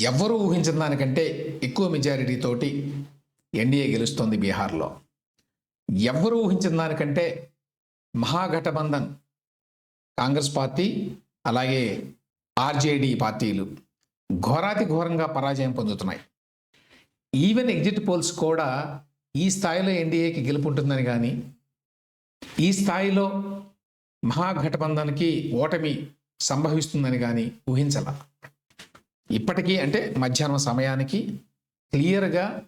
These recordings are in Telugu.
ఎవ్వరూ ఊహించిన దానికంటే ఎక్కువ మెజారిటీ తోటి ఎన్డీఏ గెలుస్తోంది బీహార్లో. ఎవ్వరూ ఊహించిన దానికంటే మహాగఠబంధన్ కాంగ్రెస్ పార్టీ అలాగే ఆర్జేడీ పార్టీలు ఘోరాతి ఘోరంగా పరాజయం పొందుతున్నాయి. ఈవెన్ ఎగ్జిట్ పోల్స్ కూడా ఈ స్థాయిలో ఎన్డీఏకి గెలుపుంటుందని కానీ ఈ స్థాయిలో మహాగఠబంధన్కి ఓటమి సంభవిస్తుందని కానీ ఊహించాల. ఇప్పటికీ అంటే మధ్యాహ్నం సమయానికి క్లియర్గా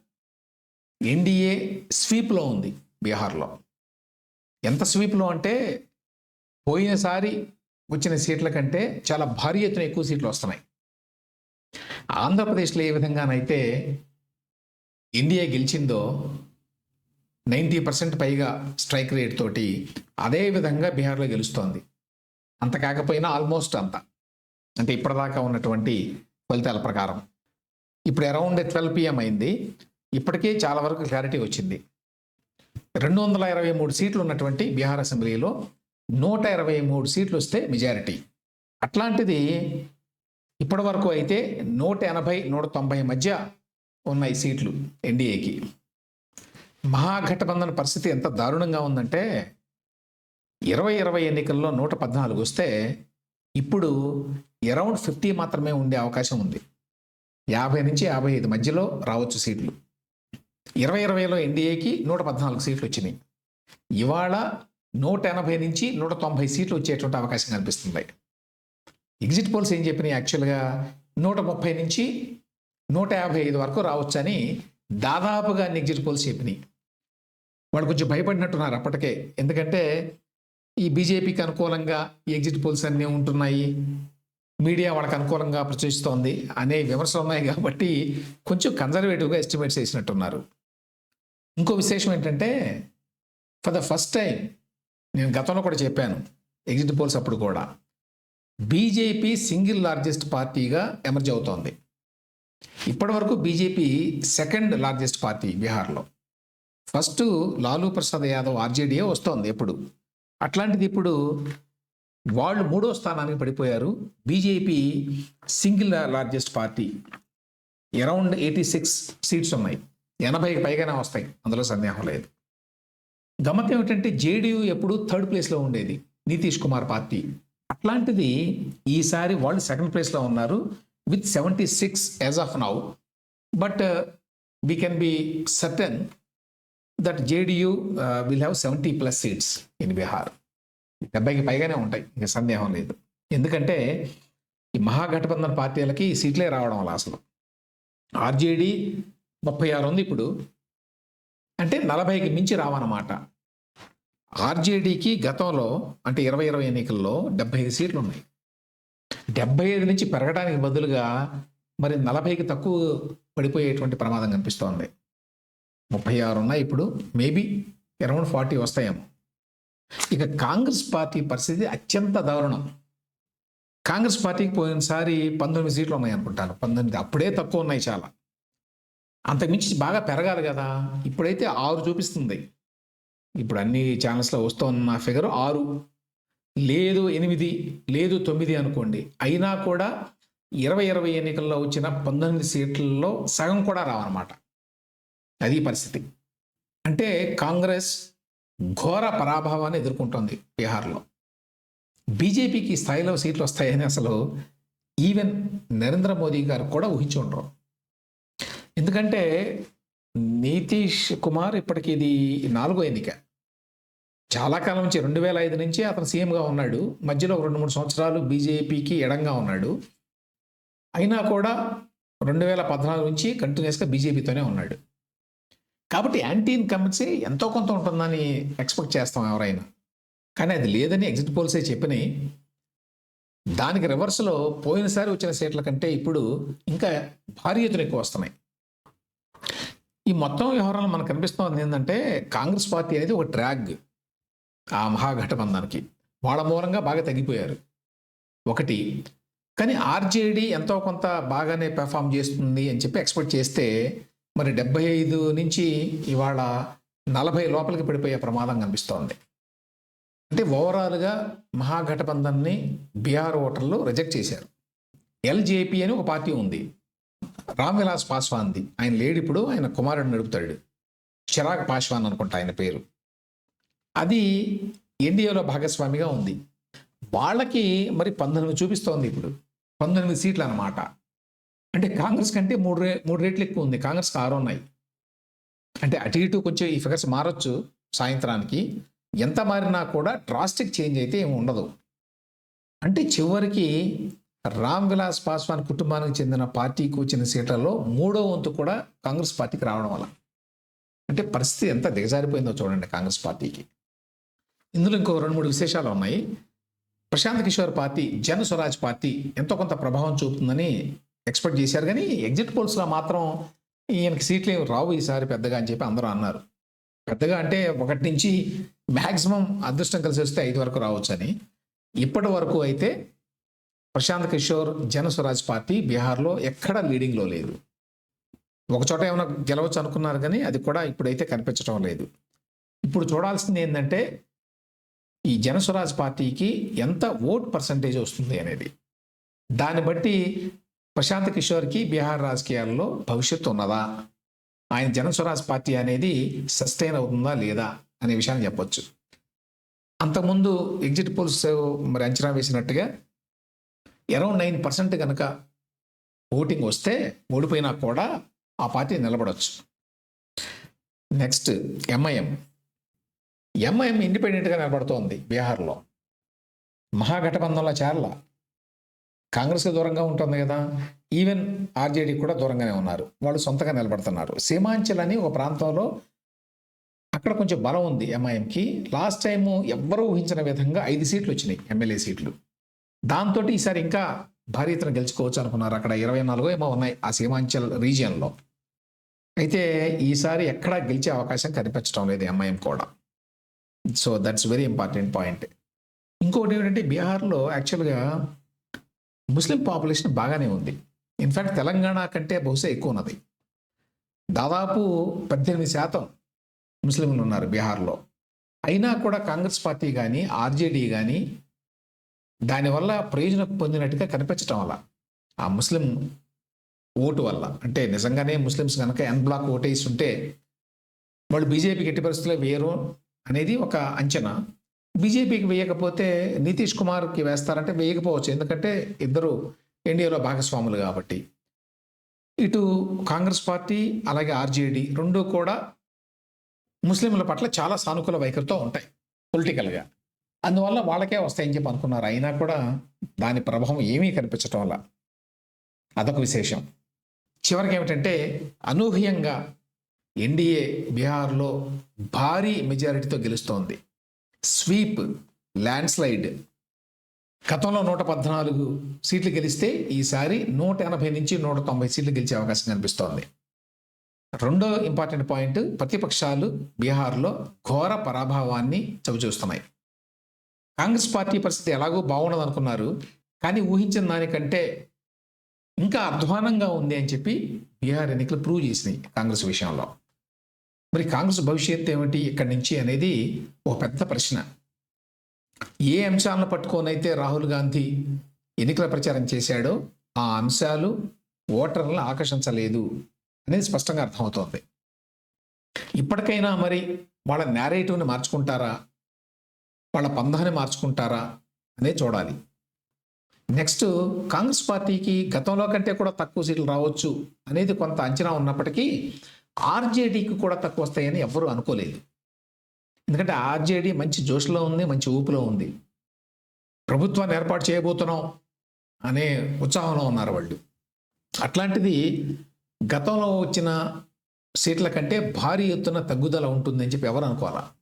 ఎన్డీఏ స్వీప్లో ఉంది బీహార్లో. ఎంత స్వీప్లో అంటే పోయినసారి వచ్చిన సీట్ల కంటే చాలా భారీ ఎత్తున ఎక్కువ సీట్లు వస్తున్నాయి. ఆంధ్రప్రదేశ్లో ఏ విధంగానైతే ఇండియా గెలిచిందో నైంటీ పర్సెంట్ పైగా స్ట్రైక్ రేట్ తోటి అదే విధంగా బీహార్లో గెలుస్తోంది. అంత కాకపోయినా ఆల్మోస్ట్ అంత. అంటే ఇప్పటిదాకా ఉన్నటువంటి ఫలితాల ప్రకారం. ఇప్పుడు అరౌండ్ ట్వెల్వ్ పిఎం అయింది. ఇప్పటికే చాలా వరకు క్లారిటీ వచ్చింది. రెండు వందల ఇరవై మూడు సీట్లు ఉన్నటువంటి బీహార్ అసెంబ్లీలో నూట ఇరవై మూడు సీట్లు వస్తే మెజారిటీ అట్లాంటిది ఇప్పటి వరకు అయితే నూట ఎనభై నూట తొంభై మధ్య ఉన్నాయి సీట్లు ఎన్డీఏకి మహాఘటబంధన పరిస్థితి ఎంత దారుణంగా ఉందంటే ఇరవై ఇరవై ఎన్నికల్లో నూట పద్నాలుగు వస్తే ఇప్పుడు అరౌండ్ ఫిఫ్టీ మాత్రమే ఉండే అవకాశం ఉంది. యాభై నుంచి యాభై ఐదు మధ్యలో రావచ్చు సీట్లు. ఇరవై ఇరవైలో ఎన్డీఏకి నూట పద్నాలుగు సీట్లు వచ్చినాయి. ఇవాళ నూట ఎనభై నుంచి నూట తొంభై సీట్లు వచ్చేటువంటి అవకాశం కనిపిస్తుంది. ఎగ్జిట్ పోల్స్ ఏం చెప్పినాయి? యాక్చువల్గా నూట ముప్పై నుంచి నూట యాభై ఐదు వరకు రావచ్చని దాదాపుగా అన్ని ఎగ్జిట్ పోల్స్ చెప్పినాయి. వాళ్ళు కొంచెం భయపడినట్టున్నారు అప్పటికే. ఎందుకంటే ఈ బీజేపీకి అనుకూలంగా ఈ ఎగ్జిట్ పోల్స్ అన్నీ ఉంటున్నాయి. మీడియా వాళ్ళకి అనుకూలంగా ప్రచురిస్తోంది అనే విమర్శలు ఉన్నాయి కాబట్టి కొంచెం కన్జర్వేటివ్గా ఎస్టిమేట్స్ చేసినట్టున్నారు ఇంకో విశేషం ఏంటంటే ఫర్ ద ఫస్ట్ టైం నేను గతంలో కూడా చెప్పాను ఎగ్జిట్ పోల్స్ అప్పుడు కూడా బీజేపీ సింగిల్ లార్జెస్ట్ పార్టీగా ఎమర్జ్ అవుతోంది. ఇప్పటివరకు బీజేపీ సెకండ్ లార్జెస్ట్ పార్టీ బీహార్లో. ఫస్ట్ లాలూ ప్రసాద్ యాదవ్ ఆర్జేడీఏ వస్తోంది ఎప్పుడు. అట్లాంటిది ఇప్పుడు వాళ్ళు మూడో స్థానానికి పడిపోయారు. BJP single largest party. Around eighty six seats ఉన్నాయి. ఎనభైకి పైగానే వస్తాయి. అందులో సందేహం లేదు. గమ్మత్ ఏమిటంటే జేడీయూ ఎప్పుడు థర్డ్ ప్లేస్లో ఉండేది. నితీష్ కుమార్ పార్టీ. అట్లాంటిది ఈసారి వాళ్ళు సెకండ్ ప్లేస్లో ఉన్నారు. With seventy six as of now. But we can be certain that JDU will have seventy plus seats in Bihar డెబ్బైకి పైగానే ఉంటాయి. ఇక సందేహం లేదు. ఎందుకంటే ఈ మహాగఠబంధన్ పార్టీలకి సీట్లే రావడం వల్ల అసలు. ఆర్జేడీ ముప్పై ఆరు ఉంది ఇప్పుడు. అంటే నలభైకి మించి రావన్నమాట. ఆర్జేడీకి గతంలో అంటే ఇరవై ఇరవై ఎన్నికల్లో డెబ్బై ఐదు సీట్లు ఉన్నాయి డెబ్బై ఐదు నుంచి పెరగడానికి బదులుగా మరి నలభైకి తక్కువ పడిపోయేటువంటి ప్రమాదం కనిపిస్తోంది. ముప్పై ఆరు ఉన్నాయి ఇప్పుడు. మేబీ అరౌండ్ ఫార్టీ వస్తాయేమో. ఇక కాంగ్రెస్ పార్టీ పరిస్థితి అత్యంత దారుణం. కాంగ్రెస్ పార్టీకి పోయినసారి పంతొమ్మిది సీట్లు ఉన్నాయి అనుకుంటాను. పంతొమ్మిది అప్పుడే తక్కువ ఉన్నాయి చాలా. అంతకుమించి బాగా పెరగాలి కదా. ఇప్పుడైతే ఆరు చూపిస్తుంది. ఇప్పుడు అన్ని ఛానల్స్లో వస్తున్న ఫిగర్ ఆరు. లేదు ఎనిమిది లేదు తొమ్మిది అనుకోండి. అయినా కూడా ఇరవై ఇరవై ఎన్నికల్లో వచ్చిన పంతొమ్మిది సీట్లలో సగం కూడా రావన్నమాట. అది పరిస్థితి. అంటే కాంగ్రెస్ ఘోర పరాభవాన్ని ఎదుర్కొంటోంది బీహార్లో. బీజేపీకి స్థాయిలో సీట్లు వస్తాయని అసలు ఈవెన్ నరేంద్ర మోదీ గారు కూడా ఊహించి ఉండరు ఎందుకంటే నితీష్ కుమార్ ఇప్పటికి ఇది నాలుగో ఎన్నిక. చాలా కాలం నుంచి రెండు వేల ఐదు నుంచి అతను సీఎంగా ఉన్నాడు. మధ్యలో రెండు మూడు సంవత్సరాలు బీజేపీకి ఎడంగా ఉన్నాడు. అయినా కూడా రెండు వేల పద్నాలుగు నుంచి కంటిన్యూస్గా బీజేపీతోనే ఉన్నాడు. కాబట్టి యాంటీ ఇన్కమ్సీ ఎంతో కొంత ఉంటుందని ఎక్స్పెక్ట్ చేస్తాం ఎవరైనా. కానీ అది లేదని ఎగ్జిట్ పోల్సే చెప్పినాయి దానికి రివర్స్లో పోయినసారి వచ్చిన సీట్ల కంటే ఇప్పుడు ఇంకా భారీ ఎత్తున ఎక్కువ వస్తున్నాయి. ఈ మొత్తం వ్యవహారంలో మనకు కనిపిస్తుంది ఏంటంటే కాంగ్రెస్ పార్టీ అనేది ఒక ట్రాగ్ ఆ మహాగఠబంధానికి వాళ్ళ మూలంగా బాగా తగ్గిపోయారు. ఒకటి కానీ ఆర్జేడీ ఎంతో కొంత బాగానే పెర్ఫామ్ చేస్తుంది అని చెప్పి ఎక్స్పెక్ట్ చేస్తే మరి డెబ్బై ఐదు నుంచి ఇవాళ నలభై లోపలికి పడిపోయే ప్రమాదం కనిపిస్తోంది. అంటే ఓవరాల్గా మహాగఠబంధన్ని బీహార్ ఓటర్లు రిజెక్ట్ చేశారు. ఎల్జేపీ అని ఒక పార్టీ ఉంది. రామ్ విలాస్ పాస్వాన్ది. ఆయన లేడు ఇప్పుడు ఆయన కుమారుడు నడుపుతాడు. చిరాగ్ పాస్వాన్ అనుకుంటా ఆయన పేరు. అది ఎన్డీఏలో భాగస్వామిగా ఉంది. వాళ్ళకి మరి పంతొమ్మిది చూపిస్తోంది ఇప్పుడు. పంతొమ్మిది సీట్లు అన్నమాట అంటే కాంగ్రెస్ కంటే మూడు రే మూడు రేట్లు ఎక్కువ ఉంది. కాంగ్రెస్కి ఆరు ఉన్నాయి. అంటే అటు ఇటు కొంచెం ఈ ఫిగర్స్ మారొచ్చు సాయంత్రానికి. ఎంత మారినా కూడా డ్రాస్టిక్ చేంజ్ అయితే ఏమి ఉండదు. అంటే చివరికి రామ్ విలాస్ పాస్వాన్ కుటుంబానికి చెందిన పార్టీకి వచ్చిన సీట్లలో మూడో వంతు కూడా కాంగ్రెస్ పార్టీకి రావడం వల్ల. అంటే పరిస్థితి ఎంత దిగజారిపోయిందో చూడండి కాంగ్రెస్ పార్టీకి. ఇందులో ఇంకో రెండు మూడు విశేషాలు ఉన్నాయి. ప్రశాంత్ కిషోర్ పార్టీ జన స్వరాజ్ పార్టీ ఎంతో కొంత ప్రభావం చూపుతుందని ఎక్స్పెక్ట్ చేశారు కానీ ఎగ్జిట్ పోల్స్లో మాత్రం ఈయనకి సీట్లు ఏమి రావు ఈసారి పెద్దగా అని చెప్పి అందరూ అన్నారు. పెద్దగా అంటే ఒకటి నుంచి మ్యాక్సిమం అదృష్టం కలిసి వస్తే ఐదు వరకు రావచ్చని ఇప్పటి వరకు అయితే ప్రశాంత్ కిషోర్ జన స్వరాజ్ పార్టీ బీహార్లో ఎక్కడా లీడింగ్లో లేదు. ఒక చోట ఏమైనా గెలవచ్చు అనుకున్నారు కానీ అది కూడా ఇప్పుడైతే కనిపించడం లేదు. ఇప్పుడు చూడాల్సింది ఏంటంటే ఈ జనస్వరాజ్ పార్టీకి ఎంత ఓట్ పర్సంటేజ్ వస్తుంది అనేది. దాన్ని బట్టి ప్రశాంత్ కిషోర్కి బీహార్ రాజకీయాల్లో భవిష్యత్తు ఉన్నదా? ఆయన జనస్వరాజ్ పార్టీ అనేది సస్టైన్ అవుతుందా లేదా అనే విషయాన్ని చెప్పొచ్చు. అంతకుముందు ఎగ్జిట్ పోల్స్ మరి అంచనా వేసినట్టుగా అరౌండ్ నైన్ పర్సెంట్ కనుక ఓటింగ్ వస్తే ఓడిపోయినా కూడా ఆ పార్టీ నిలబడవచ్చు నెక్స్ట్ ఎంఐఎం ఎంఐఎం ఇండిపెండెంట్గా నిలబడుతోంది బీహార్లో. మహాగఠబంధంలో చేరల. కాంగ్రెస్కి దూరంగా ఉంటుంది కదా. ఈవెన్ ఆర్జేడీ కూడా దూరంగానే ఉన్నారు. వాళ్ళు సొంతగా నిలబడుతున్నారు. సీమాంచల్ అని ఒక ప్రాంతంలో అక్కడ కొంచెం బలం ఉంది ఎంఐఎంకి. లాస్ట్ టైం ఎవ్వరూ ఊహించిన విధంగా ఐదు సీట్లు వచ్చినాయి ఎమ్మెల్యే సీట్లు. దాంతో ఈసారి ఇంకా భారీ ఎత్తున గెలుచుకోవచ్చు అనుకున్నారు. అక్కడ ఇరవై నాలుగో ఏమో ఉన్నాయి ఆ సీమాంచల్ రీజియన్లో. అయితే ఈసారి ఎక్కడా గెలిచే అవకాశం కనిపించడం లేదు ఎంఐఎం కూడా. So that's very important point ఇంకోటి ఏంటంటే బీహార్లో యాక్చువల్గా ముస్లిం పాపులేషన్ బాగానే ఉంది. ఇన్ఫ్యాక్ట్ తెలంగాణ కంటే బహుశా ఎక్కువ ఉన్నది. దాదాపు పద్దెనిమిది శాతం ముస్లింలు ఉన్నారు బీహార్లో. అయినా కూడా కాంగ్రెస్ పార్టీ కానీ ఆర్జేడీ కానీ దానివల్ల ప్రయోజనం పొందినట్టుగా కనిపించడం వల్ల ఆ ముస్లిం ఓటు వల్ల అంటే నిజంగానే ముస్లిమ్స్ కనుక ఎన్ బ్లాక్ ఓటేసి ఉంటే వాళ్ళు బీజేపీకి ఎట్టి పరిస్థితుల్లో వేయరు అనేది ఒక అంచనా. బీజేపీకి వేయకపోతే నితీష్ కుమార్కి వేస్తారంటే వేయకపోవచ్చు. ఎందుకంటే ఇద్దరు ఎన్డీఏలో భాగస్వాములు కాబట్టి. ఇటు కాంగ్రెస్ పార్టీ అలాగే ఆర్జేడీ రెండు కూడా ముస్లింల పట్ల చాలా సానుకూల వైఖరితో ఉంటాయి పొలిటికల్గా. అందువల్ల వాళ్ళకే వస్తాయని చెప్పి అనుకున్నారు. అయినా కూడా దాని ప్రభావం ఏమీ కనిపించటం వల్ల అదొక విశేషం. చివరికి ఏమిటంటే అనూహ్యంగా ఎన్డీఏ బీహార్లో భారీ మెజారిటీతో గెలుస్తోంది. స్వీప్ ల్యాండ్ స్లైడ్ గతంలో నూట పద్నాలుగు సీట్లు గెలిస్తే ఈసారి నూట ఎనభై నుంచి నూట తొంభై సీట్లు గెలిచే అవకాశం కనిపిస్తోంది. రెండో ఇంపార్టెంట్ పాయింట్ ప్రతిపక్షాలు బీహార్లో ఘోర పరాభావాన్ని చవిచూస్తున్నాయి. కాంగ్రెస్ పార్టీ పరిస్థితి ఎలాగో బాగుండదనుకున్నారు కానీ ఊహించిన దానికంటే ఇంకా అధ్వానంగా ఉంది అని చెప్పి బీహార్ ఎన్నికలు ప్రూవ్ చేసినాయి కాంగ్రెస్ విషయంలో. మరి కాంగ్రెస్ భవిష్యత్తు ఏమిటి ఇక్కడి నుంచి అనేది ఒక పెద్ద ప్రశ్న. ఏ అంశాలను పట్టుకొనైతే రాహుల్ గాంధీ ఎన్నికల ప్రచారం చేశాడో ఆ అంశాలు ఓటర్లను ఆకర్షించలేదు అనేది స్పష్టంగా అర్థమవుతోంది. ఇప్పటికైనా మరి వాళ్ళ నేరేటివ్ని మార్చుకుంటారా? వాళ్ళ పందాన్ని మార్చుకుంటారా? అనేది చూడాలి. నెక్స్ట్ కాంగ్రెస్ పార్టీకి గతంలో కంటే కూడా తక్కువ సీట్లు రావచ్చు అనేది కొంత అంచనా ఉన్నప్పటికీ ఆర్జేడీకి కూడా తక్కువ వస్తాయని ఎవ్వరూ అనుకోలేదు. ఎందుకంటే ఆర్జేడీ మంచి జోష్లో ఉంది మంచి ఊపులో ఉంది. ప్రభుత్వాన్ని ఏర్పాటు చేయబోతున్నాం అనే ఉత్సాహంలో ఉన్నారు వాళ్ళు. అట్లాంటిది గతంలో వచ్చిన సీట్ల కంటే భారీ ఎత్తున తగ్గుదల ఉంటుందని చెప్పి ఎవరు అనుకోవాలా?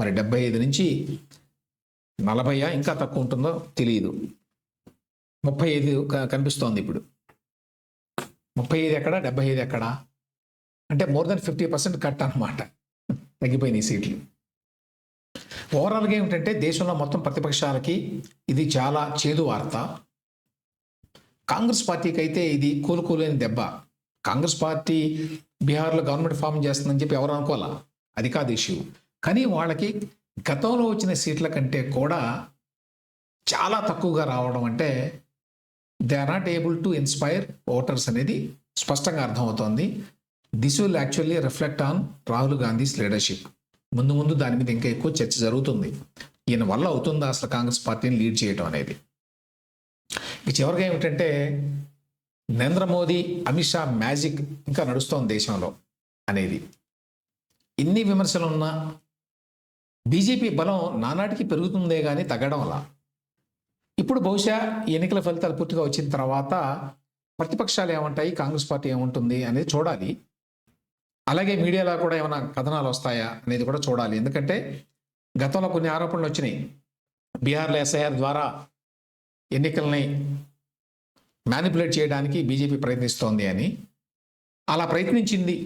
మరి డెబ్బై ఐదు నుంచి నలభైయా ఇంకా తక్కువ ఉంటుందో తెలియదు ముప్పై ఐదు కనిపిస్తోంది ఇప్పుడు. ముప్పై ఐదు ఎక్కడ? డెబ్బై ఐదు ఎక్కడ? అంటే more than fifty percent cut అనమాట తగ్గిపోయినాయి సీట్లు. ఓవరాల్గా ఏమిటంటే దేశంలో మొత్తం ప్రతిపక్షాలకి ఇది చాలా చేదు వార్త. కాంగ్రెస్ పార్టీకి అయితే ఇది కూలుకోలేని దెబ్బ. కాంగ్రెస్ పార్టీ బీహార్లో గవర్నమెంట్ ఫామ్ చేస్తుందని చెప్పి ఎవరు అనుకోవాలా? అది కాదు ఇష్యూ కానీ వాళ్ళకి గతంలో వచ్చిన సీట్ల కంటే కూడా చాలా తక్కువగా రావడం అంటే they are not able to inspire voters అనేది స్పష్టంగా అర్థమవుతోంది. This will actually reflect on Rahul Gandhi's leadership ముందు ముందు దాని మీద ఇంకా ఎక్కువ చర్చ జరుగుతుంది. ఈయన వల్ల అవుతుందా? అసలు కాంగ్రెస్ పార్టీని లీడ్ చేయడం అనేది. ఇక చివరిగా ఏమిటంటే నరేంద్ర మోదీ అమిత్ షా మ్యాజిక్ ఇంకా నడుస్తోంది దేశంలో అనేది. ఇన్ని విమర్శలు ఉన్నా బీజేపీ బలం నానాటికి పెరుగుతుందే కానీ తగ్గడం అలా. ఇప్పుడు బహుశా ఈ ఎన్నికల ఫలితాలు పూర్తిగా వచ్చిన తర్వాత ప్రతిపక్షాలు ఏమంటాయి? కాంగ్రెస్ పార్టీ ఏముంటుంది? అనేది చూడాలి. అలాగే మీడియాలో కూడా ఏమైనా కథనాలు వస్తాయా అనేది కూడా చూడాలి. ఎందుకంటే గతంలో కొన్ని ఆరోపణలు వచ్చినాయి. బీహార్లో ఎస్ఐఆర్ ద్వారా ఎన్నికల్ని మ్యానిపులేట్ చేయడానికి బీజేపీ ప్రయత్నిస్తోంది అని. అలా ప్రయత్నించింది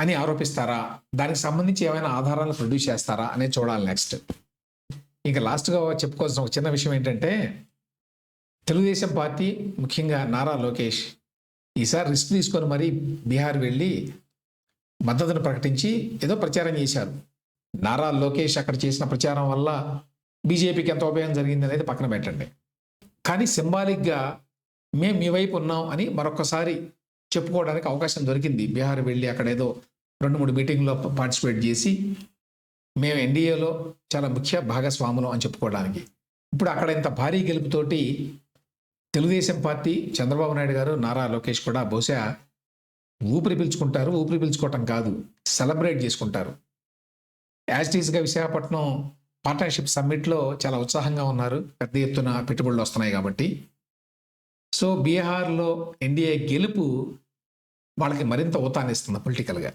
అని ఆరోపిస్తారా? దానికి సంబంధించి ఏమైనా ఆధారాలు ప్రొడ్యూస్ చేస్తారా అనేది చూడాలి నెక్స్ట్. ఇంకా లాస్ట్గా చెప్పుకోవాల్సిన ఒక చిన్న విషయం ఏంటంటే తెలుగుదేశం పార్టీ ముఖ్యంగా నారా లోకేష్ ఈసారి రిస్క్ తీసుకొని మరీ బీహార్ వెళ్ళి మద్దతును ప్రకటించి ఏదో ప్రచారం చేశారు. నారా లోకేష్ అక్కడ చేసిన ప్రచారం వల్ల బీజేపీకి ఎంత ఉపయోగం జరిగింది అనేది పక్కన పెట్టండి. కానీ సింబాలిక్గా మేము మీ వైపు ఉన్నాం అని మరొకసారి చెప్పుకోవడానికి అవకాశం దొరికింది. బీహార్ వెళ్ళి అక్కడ ఏదో రెండు మూడు మీటింగ్లో పార్టిసిపేట్ చేసి మేము ఎన్డీఏలో చాలా ముఖ్య భాగస్వాములం అని చెప్పుకోవడానికి. ఇప్పుడు అక్కడ ఇంత భారీ గెలుపుతోటి తెలుగుదేశం పార్టీ చంద్రబాబు నాయుడు గారు నారా లోకేష్ కూడా బహుశా ఊపిరి పీల్చుకుంటారు ఊపిరి పీల్చుకోవటం కాదు సెలబ్రేట్ చేసుకుంటారు. యాజిటీస్గా విశాఖపట్నం పార్ట్నర్షిప్ సమ్మిట్లో చాలా ఉత్సాహంగా ఉన్నారు. పెద్ద ఎత్తున పెట్టుబడులు వస్తున్నాయి కాబట్టి. సో బీహార్లో ఎన్డీఏ గెలుపు వాళ్ళకి మరింత ఊతాన్నిస్తుంది పొలిటికల్గా.